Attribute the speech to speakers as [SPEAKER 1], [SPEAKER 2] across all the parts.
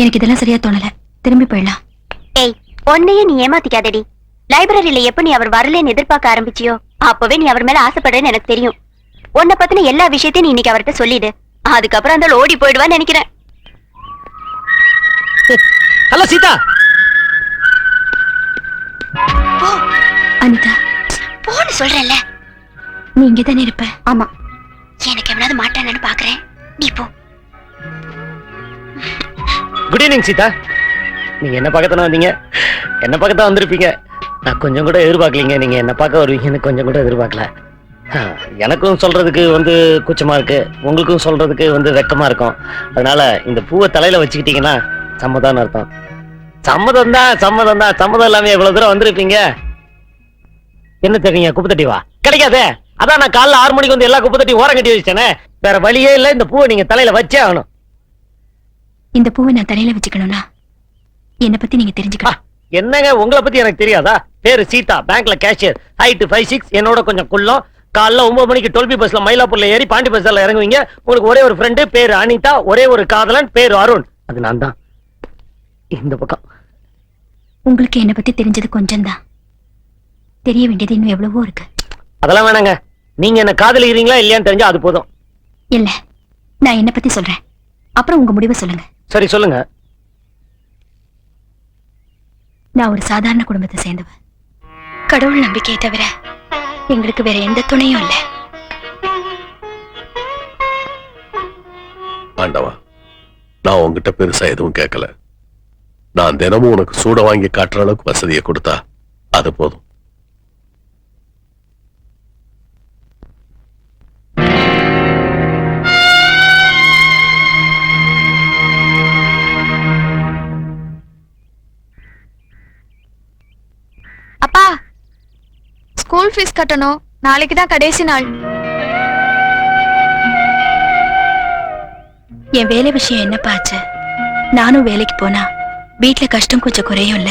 [SPEAKER 1] எனக்கு இதெல்லாம் சரியா தோணல. திரும்பி போயிடலாம்.
[SPEAKER 2] ஏய் உன்னையே நீ ஏமாத்திக்காதடி. லைப்ரரியில எப்ப நீ அவர் வரலன்னு எதிர்பார்க்க ஆரம்பிச்சியோ அப்பவே நீ அவர் மேல ஆசைப்படுறேன்னு எனக்கு தெரியும். உன்னை பத்தின எல்லா விஷயத்தையும் நீ இன்னைக்கு அவர்கிட்ட சொல்லிடு. அதுக்கப்புறம் அந்த ஓடி போயிடுவான்னு நினைக்கிறேன்.
[SPEAKER 3] ஹலோ சீதா!
[SPEAKER 1] அனிதா.
[SPEAKER 2] போன்னு சொல்றேன்ல.
[SPEAKER 1] நீ இங்கதானே இருப்ப?
[SPEAKER 2] ஆமா. எனக்கு எவனாவது மாட்டானு பாக்குறேன். நீ போ.
[SPEAKER 3] Good evening Sita. நீங்க என்ன பார்க்கத்தானே வந்தீங்க? என்ன பக்கத்தில் வந்திருப்பீங்க? நான் கொஞ்சம் கூட எதிர்பார்க்கலீங்க. நீங்க என்ன பார்க்க வருவீங்கன்னு கொஞ்சம் கூட எதிர்பார்க்கல. எனக்கும் சொல்றதுக்கு வந்து கூச்சமா இருக்கு. உங்களுக்கும் சொல்றதுக்கு வந்து வெக்கமா இருக்கும். அதனால இந்த பூவை தலையில வச்சுக்கிட்டீங்கன்னா சம்மதான்னு அர்த்தம். சம்மதம் தான் சம்மதம் தான். சம்மதம் இல்லாம எவ்வளோ தூரம் வந்திருப்பீங்க? என்ன தெரியுங்க குப்பை தட்டி வா. கிடைக்காதே. அதான் நான் காலைல ஆறு மணிக்கு வந்து எல்லா குப்பை தட்டி ஓரம் கட்டி வச்சேனே வேற வழியே இல்லை. இந்த பூவை நீங்க தலையில வச்சே ஆகணும்.
[SPEAKER 1] இந்த பூவை நான் தலையில வச்சுக்கணும்னா என்னை பத்தி நீங்க
[SPEAKER 3] ஆ,
[SPEAKER 1] தெரிஞ்சுக்கணும்
[SPEAKER 3] என்னங்க? உங்களை பத்தி எனக்கு தெரியாதா? பேரு சீதா பேங்க்ல கேஷியர் ஹைட் ஃபைவ் சிக்ஸ் என்னோட கொஞ்சம் குள்ளம். காலைல ஒன்பது மணிக்கு டுவெல்பி பஸ்ல மயிலாப்பூர்ல ஏறி பாண்டி பஸ்ல இறங்குவீங்க. உங்களுக்கு ஒரே ஒரு ஃப்ரெண்டு பேரு அனிதா ஒரே ஒரு காதலன் பேரு அருண். அது நான் தான். இந்த பக்கம்.
[SPEAKER 1] உங்களுக்கு என்னை பத்தி தெரிஞ்சது கொஞ்சம் தான் தெரிய வேண்டியது இன்னும் எவ்வளவோ இருக்கு.
[SPEAKER 3] அதெல்லாம் வேணாங்க. நீங்க என்ன காதலிக்கிறீங்களா இல்லையான்னு தெரிஞ்சா அது போதும்.
[SPEAKER 1] இல்ல நான் என்னை பத்தி சொல்றேன். அப்புறம் உங்க முடிவை சொல்லுங்க.
[SPEAKER 3] சரி சொல்லுங்க.
[SPEAKER 1] நான் ஒரு சாதாரண குடும்பத்தை சேர்ந்தவ கடவுள் நம்பிக்கையை தவிர எங்களுக்கு வேற எந்த துணையும் இல்ல.
[SPEAKER 4] ஆண்டவா நான் உன்கிட்ட பெருசா எதுவும் கேட்கல. நான் தினமும் உனக்கு சூட வாங்கி காட்டுற அளவுக்கு வசதியை கொடுத்தா அது போதும்.
[SPEAKER 5] அப்பா ஸ்கூல் ஃபீஸ் கட்டணும். நாளைக்கு தான் கடைசி நாள்.
[SPEAKER 1] என் வேலை விஷயம் என்னப்பா ஆச்சு? நானும் வேலைக்கு போனா வீட்ல கஷ்டம் கொஞ்சம் குறையும் இல்ல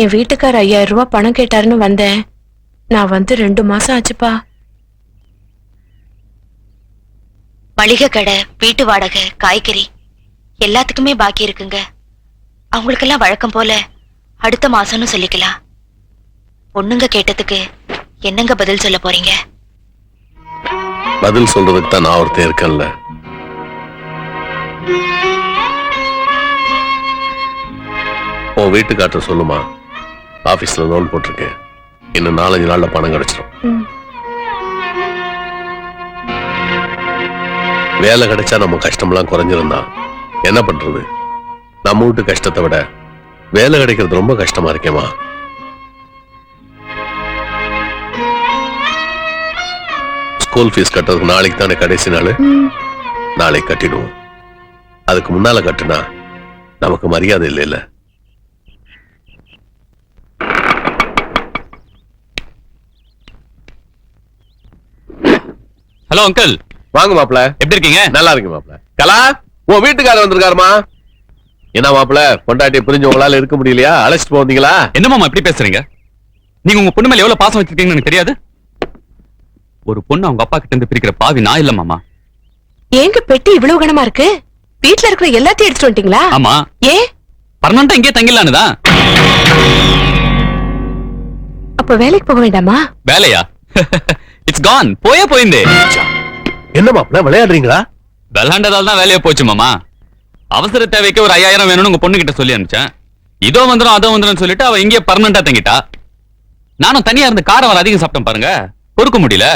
[SPEAKER 6] என் வீட்டுக்கார் ஐயாயிரம் ரூபாய் பணம் கேட்டாருன்னு வந்தேன். நான் வந்து ரெண்டு மாசம் ஆச்சுப்பா.
[SPEAKER 2] மளிகை கடை வீட்டு வாடகை காய்கறி எல்லாத்துக்குமே பாக்கி இருக்குங்க. அவங்களுக்கெல்லாம் வழக்கம் போல அடுத்த மாசம்னு சொல்லிக்கலாம். பொண்ணுங்க கேட்டதுக்கு என்னங்க பதில் சொல்ல போறீங்க?
[SPEAKER 4] பதில் சொல்றதுக்கு தான் நான் ஒருத்தன் இருக்கேன்ல. உன் வீட்டுக்கார்ட்ட சொல்லுமா? ஆபீஸ்ல லோன் போட்டிருக்கேன். இன்னும் நாலஞ்சு நாள்ல பணம் கிடைச்சிடும். வேலை கிடைச்சா நம்ம கஷ்டம்லாம் குறைஞ்சிருந்தா என்ன பண்றது? நம்ம வீட்டு கஷ்டத்தை விட வேலை கிடைக்கிறது ரொம்ப கஷ்டமா இருக்கேமா ஸ்கூல் ஃபீஸ் கட்டுறதுக்கு நாளைக்கு தானே கடைசி நாள்? நாளைக்கு கட்டிடுவோம். அதுக்கு முன்னால கட்டுனா நமக்கு மரியாதை இல்லைல்ல.
[SPEAKER 7] Hello uncle.
[SPEAKER 4] வாங்க மாப்ள
[SPEAKER 7] எப்படி இருக்கீங்க?
[SPEAKER 4] நல்லா இருக்கு மாப்ள கலா? உன் வீட்டுக்காரர் வந்திருக்காருமா? என்ன மாப்ள பொண்டாட்டியை புரிஞ்சு உங்களால இருக்க முடியலையா? அழைச்சிட்டு போவீங்களா?
[SPEAKER 7] என்ன மாமா இப்படி பேசுறீங்க? நீங்க உங்க பொண்ணு மேல எவ்வளவு பாசம் வச்சிருக்கீங்கன்னு எனக்கு தெரியாது? ஒரு பொண்ணு அவங்க அப்பா கிட்ட இருந்து பிரிக்கிற பாவி நான் இல்ல மாமா.
[SPEAKER 6] ஏங்க பெட்டி இவ்வளவு கனமா இருக்கு? வீட்ல இருக்கிற எல்லாத்தையும் எடுத்துட்டு வந்துட்டீங்களா?
[SPEAKER 7] ஆமா.
[SPEAKER 6] ஏ?
[SPEAKER 7] பர்மனண்டா இங்கே தங்கிடலான்னு தான்.
[SPEAKER 6] அப்ப வேலைக்கு போக வேண்டாமா?
[SPEAKER 7] வேலையா? இட்ஸ் கான் போயே போயிந்தே
[SPEAKER 4] என்ன மாப்ள விளையாடுறீங்களா?
[SPEAKER 7] விளாண்டதால தான் வேலையா போச்சு மாமா. அவசர தேவைக்கு ஒரு ஐயாயிரம் வேணும்னு உங்க பொண்ணு கிட்ட சொல்லி அனுப்பிச்சேன். இதோ வந்துடும் அதோ வந்துடும் சொல்லிட்டு அவ இங்கே பர்மனண்டா தங்கிட்டா. நானும் தனியா இருந்து காரம் வர அதிகம் சாப்பிட்டேன் பாருங்க. பொறுக்க முடியல.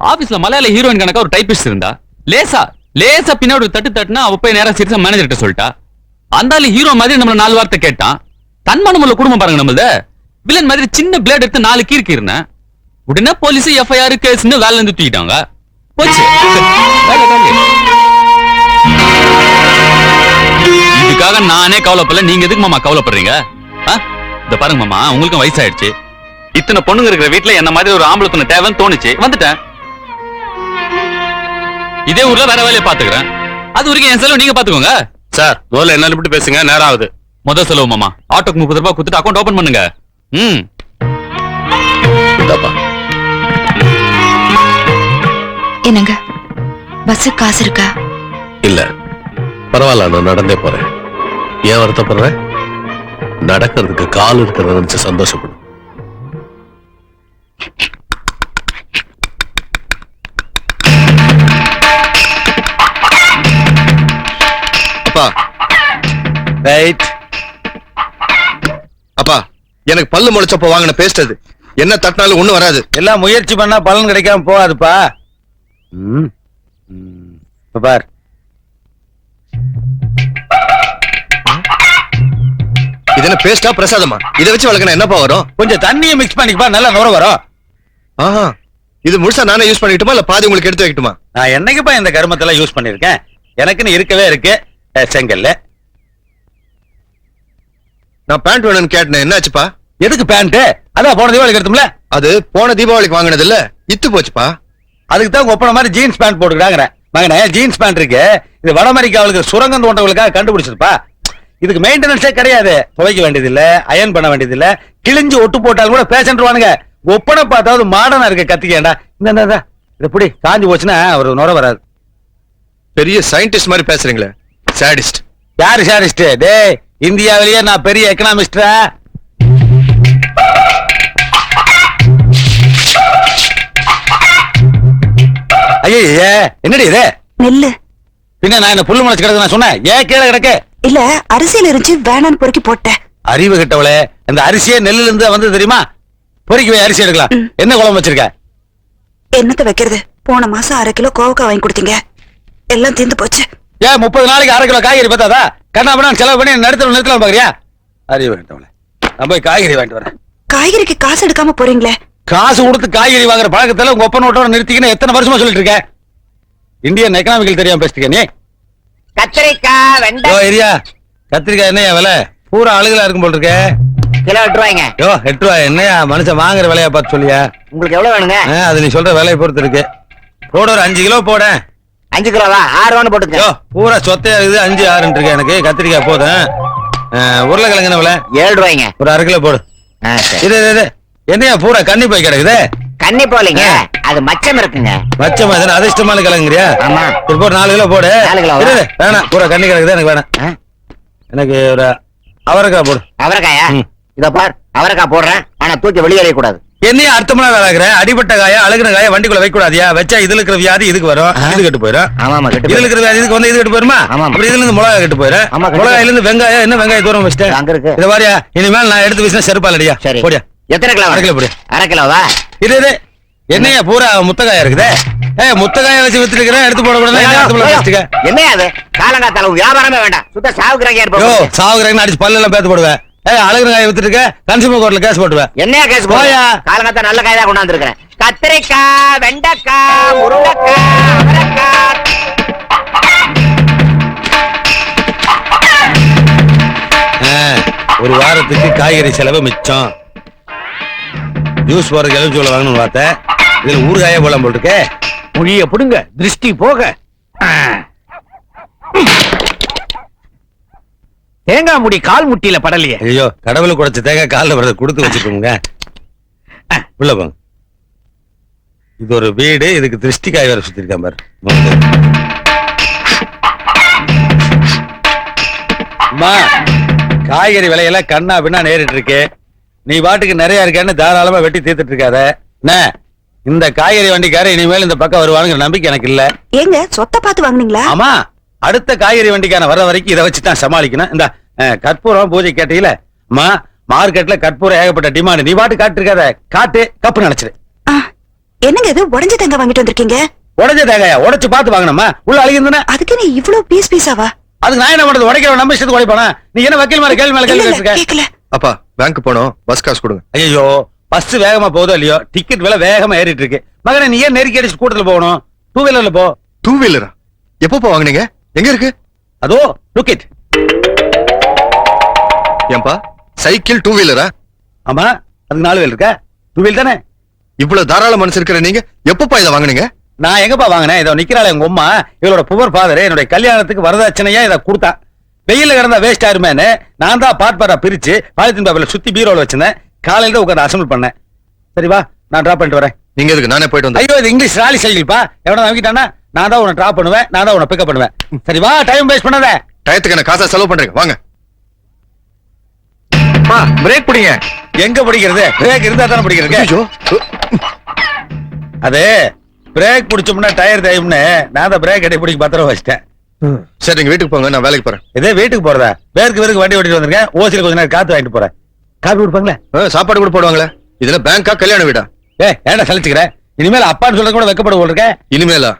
[SPEAKER 7] ஆபீஸ்ல மலையாள ஹீரோயின் கணக்கா ஒரு டைபிஸ்ட் இருந்தா. லேசா லேசா பின்னாடி தட்டு தட்டுனா அவ போய் நேரா சிரிச்சா மேனேஜர் கிட்ட சொல்லிட்டா. அந்த ஆளு ஹீரோ மாதிரி நம்மள நாலு வார்த்தை கேட்டான். தன்மானம் உள்ள குடும்பம் பாருங்க நம்மளது. வில்லன் மாதிரி சின்ன பிளேட் எடுத்து நாலு கீர்க்கு இருந்தேன் உடனே போலீஸ் எஃப்ஐஆர் கேஸ்னு வேலை இருந்து தூக்கிட்டாங்க. போச்சு. இதுக்காக நானே கவலைப்படல. நீங்க எதுக்கு மாமா கவலைப்படுறீங்க? இத பாருங்க மாமா உங்களுக்கும் வயசாயிடுச்சு. இத்தனை பொண்ணுங்க இருக்கிற வீட்ல என்ன மாதிரி ஒரு ஆம்பளை தேவைன்னு தோணுச்சு. வந்துட்டேன். இதே ஊர்ல வேற வேலையை பாத்துக்கிறேன் அது வரைக்கும் என் செலவு நீங்க பாத்துக்கோங்க
[SPEAKER 4] சார் முதல்ல என்ன விட்டு பேசுங்க நேரம் ஆகுது.
[SPEAKER 7] முத செலவு மாமா ஆட்டோக்கு முப்பது ரூபாய் கொடுத்துட்டு அக்கௌண்ட் ஓபன் பண்ணுங்க. ம்.
[SPEAKER 2] என்னங்க? பஸ் காசு இருக்கா?
[SPEAKER 4] இல்ல பரவாயில்ல நான் நடந்தே போறேன். ஏன் வருத்தப்படுற? நடக்கிறதுக்கு கால் இருக்கிறத நினைச்சு சந்தோஷப்படும்
[SPEAKER 8] அப்பா. ரைட் அப்பா எனக்கு பல்லு முளைச்சப்ப வாங்கின பேஸ்ட் அது. என்ன தட்டினாலும் ஒண்ணும் வராது.
[SPEAKER 9] எல்லாம் முயற்சி பண்ணா பலன் கிடைக்காம போகாதுப்பா. ம். ம். இப்ப பார்.
[SPEAKER 8] இது என்ன பேஸ்டா பிரசாதமா? இதை வச்சு வளர்க்கணும். என்னப்பா வரும்?
[SPEAKER 9] கொஞ்சம் தண்ணியை மிக்ஸ் பண்ணிக்கப்பா நல்லா நுர வரும்.
[SPEAKER 8] ஆஹா. இது முழுசா நானே யூஸ் பண்ணிட்டுமா இல்ல பாதி உங்களுக்கு எடுத்து வைக்கட்டுமா?
[SPEAKER 9] நான் என்னைக்குப்பா இந்த கருமத்தெல்லாம் யூஸ் பண்ணிருக்கேன் எனக்குன்னு இருக்கவே இருக்கு. செங்கல்ல.
[SPEAKER 8] நான் பேண்ட் வேணும்னு கேட்டேன் என்னாச்சுப்பா?
[SPEAKER 9] எதுக்கு பேண்ட் அதான் போன தீபாவளிக்கு எடுத்தோம்ல?
[SPEAKER 8] அது போன தீபாவளிக்கு வாங்கினது இல்ல இத்து போச்சுப்பா.
[SPEAKER 9] அதுக்கு தான் ஒப்பன மாதிரி ஜீன்ஸ் பேண்ட் போட்டுக்கிறாங்க மகனே ஜீன்ஸ் பேண்ட் இருக்கு. இது வட அமெரிக்காவுக்கு சுரங்கம் தோன்றவங்களுக்காக கண்டுபிடிச்சிருப்பா. இதுக்கு மெயின்டெனன்ஸே கிடையாது. துவைக்க வேண்டியது இல்ல அயன் பண்ண வேண்டியது இல்ல கிழிஞ்சு ஒட்டு போட்டாலும் கூட பேசன்ட்ருவானுங்க ஒப்பனை பார்த்தாவது மாடர்னா இருக்க கத்திக்கேண்டா இந்த இது புடி காஞ்சு போச்சுன்னா ஒரு நுர வராது.
[SPEAKER 8] பெரிய சயின்டிஸ்ட் மாதிரி பேசுறீங்களே. சாடிஸ்ட்
[SPEAKER 9] யாரு சாரிஸ்ட் டேய் இந்தியாவிலேயே நான் பெரிய எக்கனாமிஸ்டா ஐயே என்னடி இது?
[SPEAKER 10] நெல்லு.
[SPEAKER 9] பின்ன நான் என்ன புல்லு முளைச்சு கிடக்கு நான் சொன்னேன். ஏன் கீழே கிடக்க?
[SPEAKER 10] இல்ல அரசியல் இருந்துச்சு வேணான்னு பொறுக்கி போட்டேன்.
[SPEAKER 9] அறிவு கிட்டவளே இந்த அரிசியே நெல்லுல இருந்து வந்து தெரியுமா? பொறுக்கி போய் அரிசி எடுக்கலாம். என்ன குழம்பு வச்சிருக்க?
[SPEAKER 10] என்னத்த வைக்கிறது? போன மாசம் அரை கிலோ கோவக்காய் வாங்கி கொடுத்தீங்க. எல்லாம் தீர்ந்து போச்சு.
[SPEAKER 9] ஏன் முப்பது நாளைக்கு அரை கிலோ காய்கறி பார்த்தாதா கண்ணா பண்ணா செலவு பண்ணி நிறுத்தல நிறுத்தலாம் பாக்குறியா? அறிவு கிட்டவளே நான் போய் காய்கறி வாங்கிட்டு வரேன்.
[SPEAKER 10] காய்கறிக்கு காசு எடுக்காம போறீங்களே.
[SPEAKER 9] காசு கொடுத்து காய்கறி வாங்குற பழக்கத்துல உங்க ஒப்பன் ஓட்டோட நிறுத்திக்கின்னு எத்தனை வருஷமா சொல்லிட்டு இருக்க? இந்தியன் எக்கனாமிக்கல் தெரியாம பேசிட்டு நீ?
[SPEAKER 3] கத்திரிக்காய் வெண்டை.
[SPEAKER 9] ஏரியா கத்திரிக்காய் என்னையா விலை? பூரா அழுகலா இருக்கும் போல் இருக்கே
[SPEAKER 3] கிலோ எட்டு ரூபாய்ங்க
[SPEAKER 9] யோ எட்டு என்னையா மனுஷன் வாங்குற விலையா பார்த்து சொல்லியா?
[SPEAKER 3] உங்களுக்கு எவ்வளவு வேணுங்க?
[SPEAKER 9] ஆ, அது நீ சொல்ற விலையை பொறுத்து இருக்கு. போட ஒரு அஞ்சு கிலோ போட.
[SPEAKER 3] அஞ்சு கிலோவா? ஆறு ரூபான்னு
[SPEAKER 9] யோ பூரா சொத்தையா இருக்குது அஞ்சு ஆறுன்னு இருக்கு எனக்கு. கத்திரிக்காய் போதும். ஆ, உருளைக்கிழங்கு என்ன விலை?
[SPEAKER 3] ஏழு ரூபாய்ங்க
[SPEAKER 9] ஒரு அரை கிலோ போடு. இது இது, இது. என்னையா பூரா கன்னி போய் கிடக்குது?
[SPEAKER 3] கன்னி போலீங்க. அது மச்சம் இருக்குங்க.
[SPEAKER 9] மச்சமா தானே அதிர்ஷ்டமான கிழங்குறியா?
[SPEAKER 3] ஆமா.
[SPEAKER 9] சரி போடு நாலு கிலோ போடு.
[SPEAKER 3] நாலு
[SPEAKER 9] இரு, வேணாம் பூரா கன்னி கிடக்குது எனக்கு வேணாம்? எனக்கு ஒரு அவரைக்காய் போடு.
[SPEAKER 3] அவரைக்காயா. இத பார் அவரைக்காய் போடுறேன். ஆனா தூக்கி வெளியே கூடாது.
[SPEAKER 9] என்னையா அர்த்தமா வேலாக்குற அடிபட்ட காய அழுகின காய வண்டிக்குள்ள வைக்க கூடாதியா? வச்சா இதுல இருக்கிற வியாதி இதுக்கு வரும். இது கெட்டு போயிடும்
[SPEAKER 3] ஆமாமா
[SPEAKER 9] இதுல இருக்கிற வியாதி இதுக்கு வந்து இது கெட்டு போயிருமா?
[SPEAKER 3] ஆமாமா.
[SPEAKER 9] அப்புறம் இதுல இருந்து மிளகா கெட்டு போயிடும்
[SPEAKER 3] ஆமா, கெட்டு
[SPEAKER 9] மிளகாயில இருந்து வெங்காயம் என்ன வெங்காயம் தூரம் வச்சிட்டேன்?
[SPEAKER 3] அங்க இருக்கு.
[SPEAKER 9] இத பாரியா இனிமேல் நான் எடுத்து வீசினா செருப்பால் அடியா?
[SPEAKER 3] சரி.
[SPEAKER 9] போடியா?
[SPEAKER 3] எத்தனை கிலோ
[SPEAKER 9] அரை கிலோ போடு.
[SPEAKER 3] அரை கிலோவா?
[SPEAKER 9] இது இது என்னையா பூரா முத்தக்காயா இருக்குதே? ஏ முத்தக்காய வச்சு வித்துட்டு இருக்கிறேன் எடுத்து போட கூடாது என்ன அர்த்தம் இல்லாம வச்சுக்க.
[SPEAKER 3] என்ன அது? காலங்காத்தால வியாபாரமே வேண்டாம். சுத்த சாவுக்குறாங்க
[SPEAKER 9] யோ
[SPEAKER 3] இருப்போம்
[SPEAKER 9] சாவுகிறேன்னு அடிச்சு பல்லெல்லாம் பேத்து போடுவேன். ஏ அழகுன காய வித்துட்டு இருக்க கன்சியூமர் கோர்ட்ல கேஸ் போட்டுவேன்.
[SPEAKER 3] என்னையா கேஸ்
[SPEAKER 9] போயா.
[SPEAKER 3] காலங்காத்தா நல்ல காய் தான் கொண்டாந்து இருக்கிறேன் கத்திரிக்காய் வெண்டைக்காய் முருங்கைக்காய் அவரைக்காய்.
[SPEAKER 9] ஒரு வாரத்துக்கு காய்கறி செலவு மிச்சம். ஜூஸ் போறதுக்கு எலுமிச்சோல வாங்கணும்னு பார்த்தேன் இதுல ஊறுகாயே போலாம் போட்டுருக்கே
[SPEAKER 3] மொழிய புடுங்க திருஷ்டி போக. தேங்காய் முடி கால் முட்டியில படலையே.
[SPEAKER 9] ஐயோ கடவுளுக்கு குடைச்ச தேங்காய் காலில் வரத கொடுத்து வச்சுக்கோங்க. உள்ள போங்க. இது ஒரு வீடு இதுக்கு திருஷ்டி காய் வேற சுத்திருக்கான் பாரு. அம்மா காய்கறி விலையெல்லாம் கண்ணா பின்னா நேரிட்டு இருக்கு. நீ பாட்டுக்கு நிறைய இருக்கேன்னு தாராளமா வெட்டி தீர்த்துட்டு இருக்காத என்ன இந்த காய்கறி வண்டிக்கார இனிமேல் இந்த பக்கம் வருவானுங்கிற நம்பிக்கை எனக்கு இல்ல.
[SPEAKER 10] ஏங்க சொத்தை பார்த்து வாங்குனீங்களா?
[SPEAKER 9] ஆமா அடுத்த காய்கறி வண்டிக்கான வர வரைக்கும் இதை வச்சு தான் சமாளிக்கணும். இந்த கற்பூரம் பூஜை கேட்டீங்கள அம்மா மார்க்கெட்ல கற்பூரம் ஏகப்பட்ட டிமாண்ட் நீ பாட்டு காட்டு இருக்காத காட்டு கப்பு நினைச்சிரு.
[SPEAKER 10] என்னங்க இது? உடஞ்ச தேங்காய் வாங்கிட்டு வந்திருக்கீங்க?
[SPEAKER 9] உடஞ்ச தேங்காயா? உடைச்சு பார்த்து வாங்கணுமா? உள்ள அழுகிருந்தா
[SPEAKER 10] அதுக்கு நீ இவ்வளவு பீஸ் பீஸாவா?
[SPEAKER 9] அதுக்கு நான் என்ன பண்றது? உடைக்கிற நம்ம இஷ்டத்துக்கு உடைப்பானா? நீ என்ன வக்கீல் மேல கேள்வி மேல கேள்வி
[SPEAKER 10] கேக்கல.
[SPEAKER 8] அப்பா. பேங்க் போனோம் பஸ் காசு கொடுங்க.
[SPEAKER 9] ஐயோ பஸ் வேகமா போதோ இல்லையோ டிக்கெட் விலை வேகமா ஏறிட்டு இருக்கு மகனே நீ ஏன் நெருக்கி அடிச்சு கூட்டத்துல போகணும்? டூ வீலர்ல போ.
[SPEAKER 8] டூ வீலரா எப்பப்பா வாங்குனீங்க? எங்க இருக்கு?
[SPEAKER 9] அதோ லுக்கிட்
[SPEAKER 8] ஏன்பா சைக்கிள் டூ வீலரா
[SPEAKER 9] ஆமா அதுக்கு நாலு வீல் இருக்கா? டூ வீல் தானே?
[SPEAKER 8] இவ்வளவு தாராள மனசு இருக்கிற நீங்க எப்பப்பா இதை வாங்குனீங்க?
[SPEAKER 9] நான் எங்கப்பா வாங்கினேன்? இதோ நிக்கிறாள் எங்க அம்மா இவளோட புவர் ஃபாதர் என்னுடைய கல்யாணத்துக்கு வரதட்சணையா இதை கொடுத்தான் வெயில கிடந்தா வேஸ்ட் ஆயிருமேன்னு நான் தான் பாட் பாட்டா பிரிச்சு பாலித்தீன் பேப்பர்ல சுத்தி பீரோல வச்சிருந்தேன். காலையில தான் உட்காந்து அசம்பிள் பண்ணேன். சரி வா நான் டிராப் பண்ணிட்டு வரேன்.
[SPEAKER 8] நீங்க எதுக்கு நானே போயிட்டு வந்தேன்
[SPEAKER 9] ஐயோ இது இங்கிலீஷ் ராலி சைக்கிள்ப்பா எவனா வாங்கிட்டானா நான் தான் உன்னை டிராப் பண்ணுவேன் நான் தான் உன்னை பிக்கப் பண்ணுவேன். சரி வா டைம் வேஸ்ட் பண்ணாத.
[SPEAKER 8] டயத்துக்கு என்ன காசா செலவு பண்றீங்க? வாங்க. பிரேக் பிடிங்க.
[SPEAKER 9] எங்க பிடிக்கிறது? பிரேக் இருந்தா தானே பிடிக்கிறது. அது பிரேக் பிடிச்சோம்னா டயர் தேயும்னு. நான் தான் பிரேக் அடி பிடிக்க பத்திரம் வச்சிட்டேன்.
[SPEAKER 8] சரி நீங்க வீட்டுக்கு போங்க நான் வேலைக்கு போறேன்.
[SPEAKER 9] இதே வீட்டுக்கு போறதா? பேருக்கு பேருக்கு வண்டி ஓட்டிட்டு வந்திருக்கேன். ஓசில கொஞ்ச நேரம் காத்து வாங்கிட்டு போறேன். காப்பி கொடுப்பாங்களே?
[SPEAKER 8] சாப்பாடு கூட போடுவாங்களே. இதுல பேங்கா கல்யாண வீடா?
[SPEAKER 9] ஏ ஏன்டா சலிச்சுக்கிறேன் இனிமேல் அப்பான்னு சொல்ல கூட வெக்கப்பட போட்டிருக்கேன்
[SPEAKER 8] இனிமேலா?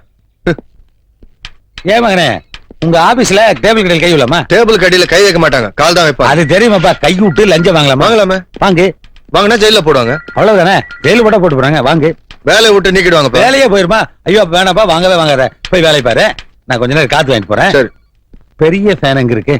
[SPEAKER 9] ஏன் மகனே உங்க ஆபீஸ்ல டேபிள் கடையில் கை விடலாமா
[SPEAKER 8] டேபிள் கடியில கை வைக்க மாட்டாங்க. கால் தான் வைப்பாங்க.
[SPEAKER 9] அது தெரியுமாப்பா? கை விட்டு லஞ்சம் வாங்கலாமா?
[SPEAKER 8] வாங்கலாமே.
[SPEAKER 9] வாங்கு.
[SPEAKER 8] வாங்கினா ஜெயில போடுவாங்க.
[SPEAKER 9] அவ்வளவுதானே? ஜெயிலு போட்டா போட்டு போறாங்க வாங்கு.
[SPEAKER 8] வேலையை விட்டு நீக்கிடுவாங்க
[SPEAKER 9] வேலையே போயிருமா? ஐயோ வேணாப்பா வாங்கவே வாங்காத. போய் வேலையை பாரு. நான் கொஞ்ச நேரம் காத்து வாங்கிட்டு போறேன். பெரிய ஃபேன் அங்க இருக்கு?